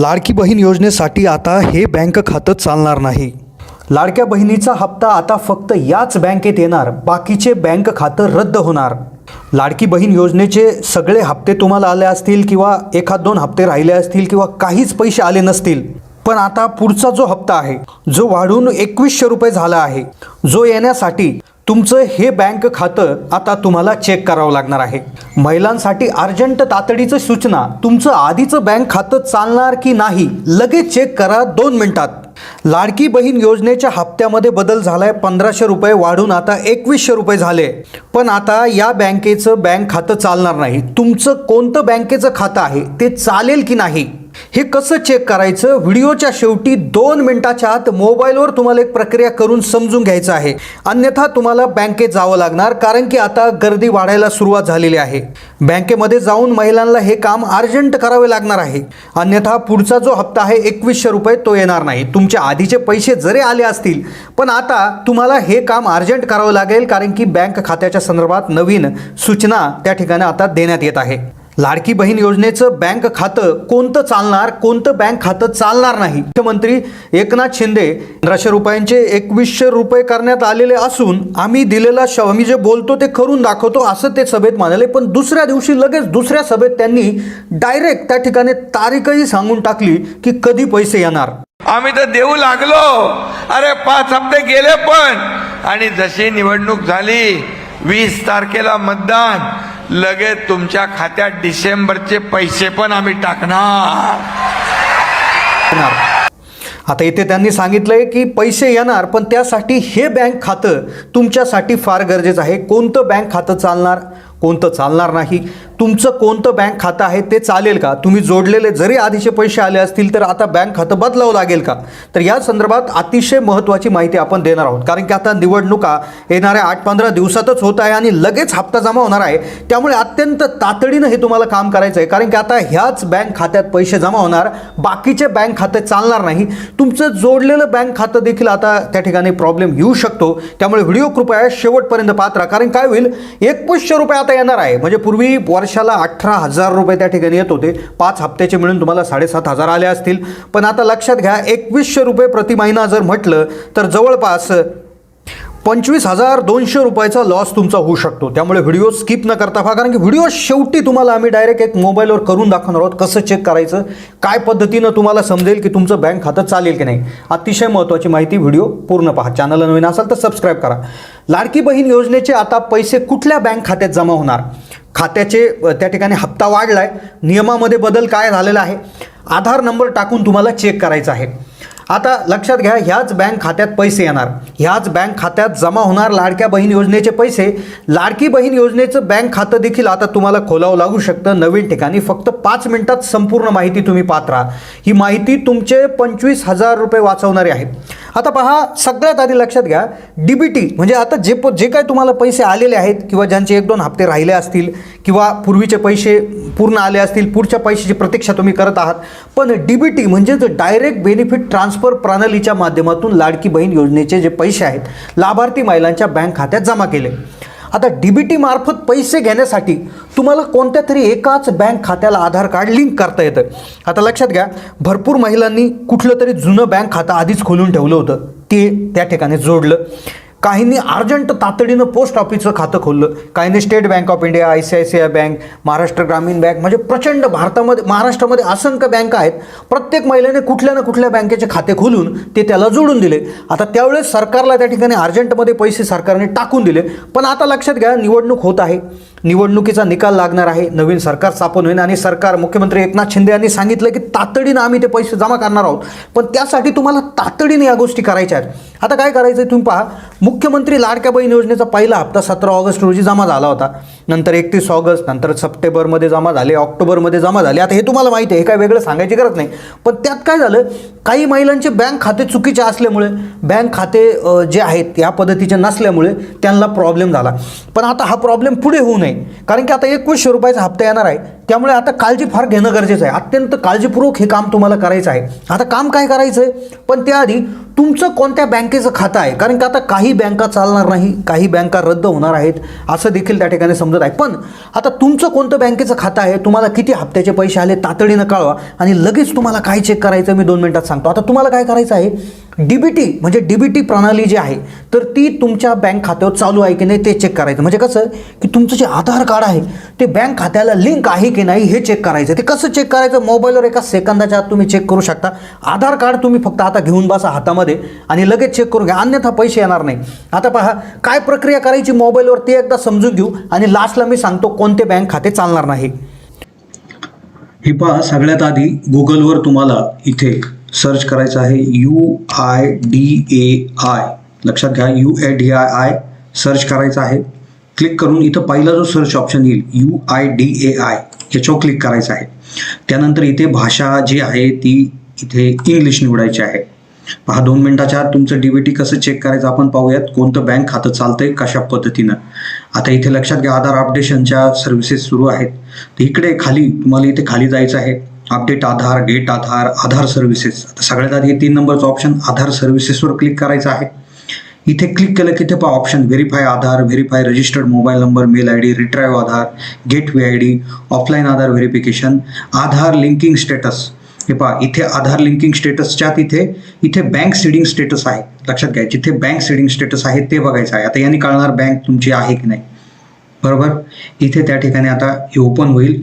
लाडकी बहीण योजनेसाठी आता हे बँक खातं चालणार नाही. लाडक्या बहिणीचा हप्ता आता फक्त याच बँकेत येणार बाकीचे बँक खातं रद्द होणार. लाडकी बहीण योजनेचे सगळे हप्ते तुम्हाला आले असतील किंवा एखाद दोन हप्ते राहिले असतील किंवा काहीच पैसे आले नसतील पण आता पुढचा जो हप्ता आहे जो वाढून एकवीसशे रुपये झाला आहे जो येण्यासाठी तुमचं हे बँक खातं आता तुम्हाला चेक करावं लागणार आहे. महिलांसाठी अर्जंट तातडीचं सूचना तुमचं आधीचं बँक खातं चालणार की नाही लगेच चेक करा दोन मिनिटात. लाडकी बहीण योजनेच्या हप्त्यामध्ये बदल झालाय पंधराशे रुपये वाढून आता एकवीसशे रुपये झाले. पण आता या बँकेचं बँक खातं चालणार नाही. तुमचं कोणतं बँकेचं खातं आहे ते चालेल की नाही? हे कसं चेक करायचं? व्हिडिओच्या शेवटी दोन मिनिटाच्या आत मोबाईलवर तुम्हाला एक प्रक्रिया करून समजून घ्यायचं आहे. अन्यथा तुम्हाला बँकेत जावं लागणार कारण की आता गर्दी वाढायला सुरुवात झालेली आहे. बँकेमध्ये जाऊन महिलांना हे काम अर्जंट करावे लागणार आहे. अन्यथा पुढचा जो हप्ता आहे एकवीसशे रुपये तो येणार नाही. तुमचे आधीचे पैसे जरी आले असतील पण आता तुम्हाला हे काम अर्जंट करावं लागेल कारण की बँक खात्याच्या संदर्भात नवीन सूचना त्या ठिकाणी आता देण्यात येत आहे. लाडकी बहीण योजनेचं बँक खातं कोणतं चालणार कोणतं बँक खातं चालणार नाही? मुख्यमंत्री एकनाथ शिंदे पंधराशे रुपयांचे एकवीसशे रुपये करण्यात आलेले असून आम्ही दिलेला शव आम्ही जे बोलतो ते करून दाखवतो असं ते सभेत मानले पण दुसऱ्या दिवशी लगेच दुसऱ्या सभेत त्यांनी डायरेक्ट त्या ठिकाणी तारीखही सांगून टाकली की कधी पैसे येणार. आम्ही तर देऊ लागलो. अरे पाच हप्ते गेले पण. आणि जशी निवडणूक झाली वीस तारखेला मतदान. लगेच तुमच्या खात्यात डिसेंबरचे पैसे पण आम्ही टाकणार. आता इथे त्यांनी सांगितलंय की पैसे येणार पण त्यासाठी हे बँक खातं तुमच्यासाठी फार गरजेचं आहे. कोणतं बँक खातं चालणार कोणतं चालणार नाही. तुमचं कोणतं बँक खातं आहे ते चालेल का? तुम्ही जोडलेले जरी आधीचे पैसे आले असतील तर आता बँक खातं बदलावं लागेल का? तर या संदर्भात अतिशय महत्त्वाची माहिती आपण देणार आहोत. कारण की आता निवडणुका येणाऱ्या आठ पंधरा दिवसातच होत आहे आणि लगेच हप्ता जमा होणार आहे. त्यामुळे अत्यंत तातडीनं हे तुम्हाला काम करायचं आहे कारण की आता ह्याच बँक खात्यात पैसे जमा होणार बाकीचे बँक खाते चालणार नाही. तुमचं जोडलेलं बँक खातं देखील आता त्या ठिकाणी प्रॉब्लेम येऊ शकतो. त्यामुळे व्हिडिओ कृपया शेवटपर्यंत पात्रा कारण काय होईल? एकवीसशे रुपये आता येणार आहे. म्हणजे पूर्वी वर्षाला अठरा हजार रुपये त्या ठिकाणी येत होते. पाच हप्त्याचे मिळून तुम्हाला साडेसात हजार आले असतील. पण आता लक्षात घ्या एकवीसशे रुपये प्रति महिना जर म्हटलं तर जवळपास पंचवीस हजार दोनशे रुपयाचा लॉस तुमचा होऊ शकतो. त्यामुळे व्हिडिओ स्किप न करता पहा कारण की व्हिडिओ शेवटी तुम्हाला आम्ही डायरेक्ट एक मोबाईलवर करून दाखवणार आहोत कसं चेक करायचं काय पद्धतीनं तुम्हाला समजेल की तुमचं बँक खातं चालेल की नाही. अतिशय महत्त्वाची माहिती व्हिडिओ पूर्ण पहा. चॅनल नवीन असाल तर सबस्क्राईब करा. लाडकी बहीण योजनेचे आता पैसे कुठल्या बँक खात्यात जमा होणार? खात्याचे त्या ठिकाणी हप्ता वाढला आहे नियमामध्ये बदल काय झालेला आहे? आधार नंबर टाकून तुम्हाला चेक करायचा आहे. आता लक्षात घ्या ह्याच बँक खात्यात पैसे येणार. ह्याच बँक खात्यात जमा होणार लाडक्या बहीण योजनेचे पैसे. लाडकी बहीण योजनेचं बँक खातं देखील आता तुम्हाला खोलावं लागू शकतं. नवीन ठिकाणी फक्त पाच मिनिटात संपूर्ण माहिती तुम्ही पाहत राहा. ही माहिती तुमचे पंचवीस हजार रुपये वाचवणारी आहेत. आता पहा सगळ्यात आधी लक्षात घ्या डी बी टी म्हणजे आता जे प जे काय तुम्हाला पैसे आलेले आहेत किंवा ज्यांचे एक दोन हप्ते राहिले असतील किंवा पूर्वीचे पैसे पूर्ण आले असतील पुढच्या पैशाची प्रतीक्षा तुम्ही करत आहात पण डी बी टी म्हणजेच डायरेक्ट बेनिफिट ट्रान्सफर प्रणालीच्या माध्यमातून लाडकी बहीण योजनेचे जे पैसे आहेत लाभार्थी महिलांच्या बँक खात्यात जमा केले. आता डी बी टी मार्फत पैसे घेण्यासाठी तुम्हाला कोणत्या तरी एकाच बँक खात्याला आधार कार्ड लिंक करता येतं? आता लक्षात घ्या भरपूर महिलांनी कुठलं तरी जुनं बँक खातं आधीच खोलून ठेवलं होतं. ते त्या ठिकाणी जोडलं. काहींनी अर्जंट तातडीनं पोस्ट ऑफिसचं खातं खोललं. काहींनी state bank of India I C I C I bank Maharashtra Gramin bank म्हणजे प्रचंड भारतामध्ये महाराष्ट्रामध्ये असंख्य बँका आहेत. प्रत्येक महिलेने कुठल्या ना कुठल्या बँकेचे खाते खोलून ते त्याला जोडून दिले. आता त्यावेळेस सरकारला त्या ठिकाणी अर्जंटमध्ये पैसे सरकारने टाकून दिले. पण आता लक्षात घ्या निवडणूक होत आहे. निवडणुकीचा निकाल लागणार आहे. नवीन सरकार स्थापन होईल. आणि सरकार मुख्यमंत्री एकनाथ शिंदे यांनी सांगितलं की तातडीनं आम्ही ते पैसे जमा करणार आहोत. पण त्यासाठी तुम्हाला तातडीने या गोष्टी करायच्या आहेत. आता काय करायचं तुम्ही पहा. मुख्यमंत्री लाडक्या बहीण योजनेचा पहिला हप्ता सतरा ऑगस्ट रोजी जमा झाला होता. नंतर एकतीस ऑगस्ट नंतर सप्टेंबरमध्ये जमा झाले ऑक्टोबरमध्ये जमा झाले. आता हे तुम्हाला माहिती आहे हे काय वेगळं सांगायची गरज नाही. पण त्यात काय झालं काही महिलांचे बँक खाते चुकीचे असल्यामुळे बँक खाते जे आहेत या पद्धतीचे नसल्यामुळे त्यांना प्रॉब्लेम झाला. पण आता हा प्रॉब्लेम पुढे होऊ नये नये कारण की आता एकवीसशे रुपयाचा हप्ता येणार आहे. त्यामुळे आता काळजी फार घेणं गरजेचं आहे. अत्यंत काळजीपूर्वक हे काम तुम्हाला करायचं आहे. आता काम काय करायचं आहे पण त्याआधी तुमचं कोणत्या बँकेचं खातं आहे? कारण की आता काही बँका चालणार नाही काही बँका रद्द होणार आहेत असं देखील त्या ठिकाणी समजत आहे. पण आता तुमचं कोणतं बँकेचं खातं आहे तुम्हाला किती हप्त्याचे पैसे आले तातडीनं कळवा आणि लगेच तुम्हाला काय चेक करायचं मी दोन मिनिटात सांगतो. आता तुम्हाला काय करायचं आहे? डी बी टी म्हणजे डी बी टी प्रणाली जी आहे तर ती तुमच्या बँक खात्यावर चालू आहे की नाही ते चेक करायचं. म्हणजे कसं की तुमचं जे आधार कार्ड आहे ते बँक खात्याला लिंक आहे की नाही हे चेक करायचं. ते कसं चेक करायचं? मोबाईलवर एका सेकंदाच्या आत तुम्ही चेक करू शकता. आधार कार्ड तुम्ही फक्त आता घेऊन बसा हातामध्ये आणि लगेच चेक करून घ्या. अन्यथा पैसे येणार नाही. आता पहा काय प्रक्रिया करायची मोबाईलवर ते एकदा समजून घेऊ आणि लास्टला मी सांगतो कोणते बँक खाते चालणार नाही. हे पहा सगळ्यात आधी गुगलवर तुम्हाला इथे सर्च करायचं आहे U I D A I. लक्षात घ्या U A D I I search करायचं आहे. क्लिक करून इथं पहिला जो सर्च ऑप्शन येईल U I D A I याच्यावर क्लिक करायचं आहे. त्यानंतर इथे भाषा जी आहे ती इथे इंग्लिश निवडायची आहे. पहा दोन मिनिटाच्या आत तुमचं डीबीटी कसं चेक करायचं आपण पाहूयात. कोणतं बँक खातं चालतंय कशा पद्धतीनं? आता इथे लक्षात घ्या आधार अपडेशनच्या सर्व्हिसेस सुरू आहेत. तर इकडे खाली तुम्हाला इथे खाली जायचं आहे. Update Aadhaar date Aadhaar Aadhaar services आता सगळ्यात आधी तीन नंबरचं ऑप्शन आधार सर्व्हिसेसवर क्लिक करायचं आहे. इथे क्लिक केलं की ते पहा option verify Aadhaar verify registered mobile number mail I D retrieve Aadhaar gateway I D offline Aadhaar verification Aadhaar linking status हे पहा इथे आधार लिंकिंग स्टेटसच्या तिथे इथे बँक सीडिंग स्टेटस आहे. लक्षात घ्या जिथे बँक सीडिंग स्टेटस आहे ते बघायचं आहे. आता याने कळणार बँक तुमची आहे की नाही. बरोबर? इथे त्या ठिकाणी आता हे ओपन होईल.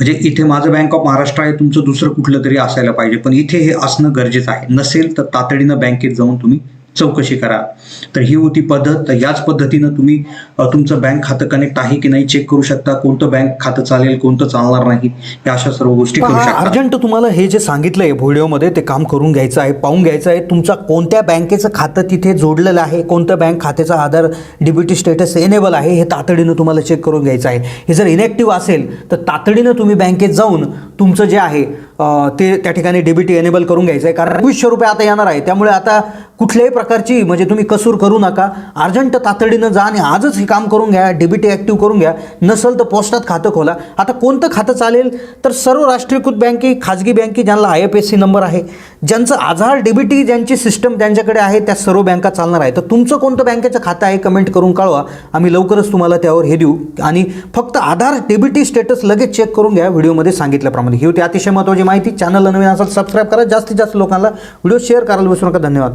म्हणजे इथे माझं बँक ऑफ महाराष्ट्र आहे तुमचं दुसरं कुठलं तरी असायला पाहिजे पण इथे हे असणं गरजेचं आहे. नसेल तर तातडीनं बँकेत जाऊन तुम्ही चौकशी करा. तर ही होती पद्धत. तर याच पद्धतीनं तुम्ही तुमचं बँक खातं कनेक्ट आहे की नाही चेक करू शकता. कोणतं बँक खातं चालेल कोणतं चालणार नाही या अशा सर्व गोष्टी करू शकता. अर्जंट तुम्हाला हे जे सांगितलंय व्हिडिओमध्ये ते काम करून घ्यायचं आहे पाहून घ्यायचं आहे. तुमचा कोणत्या बँकेचं खातं तिथे जोडलेलं आहे कोणत्या बँक खात्याचा आधार डीबीटी स्टेटस एनेबल आहे हे तातडीनं तुम्हाला चेक करून घ्यायचं आहे. हे जर इनॅक्टिव्ह असेल तर तातडीनं तुम्ही बँकेत जाऊन तुमचं जे आहे ते त्या ठिकाणी डेबिट एनेबल करून घ्यायचं आहे कारण वीसशे रुपये आता येणार आहे. त्यामुळे आता कुठल्याही प्रकारची म्हणजे तुम्ही कसूर करू नका. अर्जंट तातडीनं जा आणि आजच हे काम करून घ्या. डेबिट ॲक्टिव्ह करून घ्या. नसेल तर पोस्टात खातं खोला. आता कोणतं खातं चालेल? तर सर्व राष्ट्रीयकृत बँके खाजगी बँके ज्यांना I F S C number आहे ज्यांचं आधार डेबिटी ज्यांची सिस्टम त्यांच्याकडे आहे त्या सर्व बँका चालणार आहे तर तुमचं कोणतं बँकेचं खातं आहे कमेंट करून कळवा. आम्ही लवकरच तुम्हाला त्यावर हे देऊ. आणि फक्त आधार डेबिटी स्टेटस लगेच चेक करून घ्या. व्हिडिओमध्ये सांगितल्याप्रमाणे. ही होती अतिशय महत्त्वाची माहिती चॅनलला नवीन असाल सबस्क्राईब करा. जास्तीत जास्त लोकांना व्हिडिओ शेअर करायला विसरू नका. धन्यवाद.